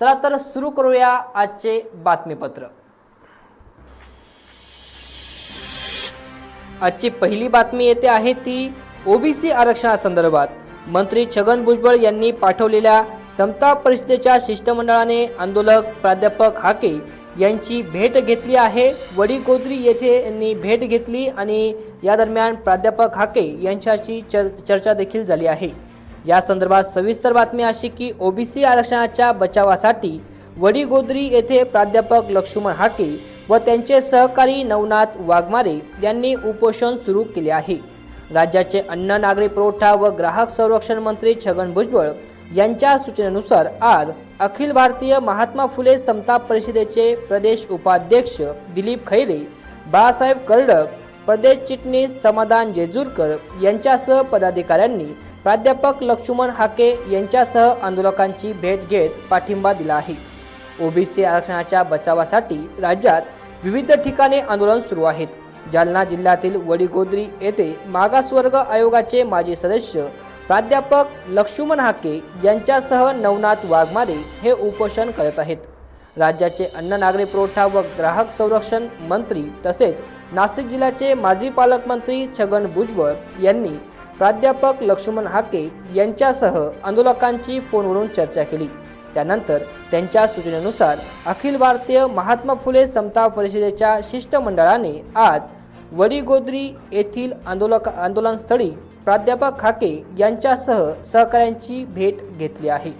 चला तर सुरू करूया आजचे बातमीपत्र. आजची पहिली बातमी येते आहे ती ओबीसी आरक्षणासंदर्भात. मंत्री छगन भुजबळ यांनी पाठवलेल्या समता परिषदेच्या शिष्टमंडळाने आंदोलक प्राध्यापक हाके यांची भेट घेतली आहे. वडीगोद्री येथे यांनी भेट घेतली आणि या दरम्यान प्राध्यापक हाके यांच्याशी चर्चा देखील झाली आहे. या संदर्भात सविस्तर बातमी अशी की ओबीसी आरक्षणाच्या बचावासाठी वडीगोद्री येथे प्राध्यापक लक्ष्मण हाके व त्यांचे सहकारी नवनाथ वाघमारे यांनी उपोषण सुरू केले आहे. राज्याचे अन्न नागरी पुरवठा व ग्राहक संरक्षण मंत्री छगन भुजबळ यांच्या सूचनेनुसार आज अखिल भारतीय महात्मा फुले समता परिषदेचे प्रदेश उपाध्यक्ष दिलीप खैरे बाळासाहेब कर्डक प्रदेश चिटणीस समाधान जेजूरकर यांच्यासह पदाधिकाऱ्यांनी प्राध्यापक लक्ष्मण हाके यांच्यासह आंदोलकांची भेट घेत पाठिंबा दिला आहे. ओबीसी आरक्षणाच्या बचावासाठी राज्यात विविध ठिकाणी आंदोलन सुरू आहेत. जालना जिल्ह्यातील वडीगोद्री येथे मागासवर्ग आयोगाचे माजी सदस्य प्राध्यापक लक्ष्मण हाके यांच्यासह नवनाथ वाघमारे हे उपोषण करत आहेत. राज्याचे अन्न नागरी पुरवठा व ग्राहक संरक्षण मंत्री तसेच नाशिक जिल्ह्याचे माजी पालकमंत्री छगन भुजबळ यांनी प्राध्यापक लक्ष्मण हाके यांच्यासह आंदोलकांची फोनवरून चर्चा केली. त्यानंतर त्यांच्या सूचनेनुसार अखिल भारतीय महात्मा फुले समता परिषदेच्या शिष्टमंडळाने आज वडीगोद्री येथील आंदोलक आंदोलनस्थळी प्राध्यापक खाके यांच्यासह सहकाऱ्यांची भेट घेतली आहे.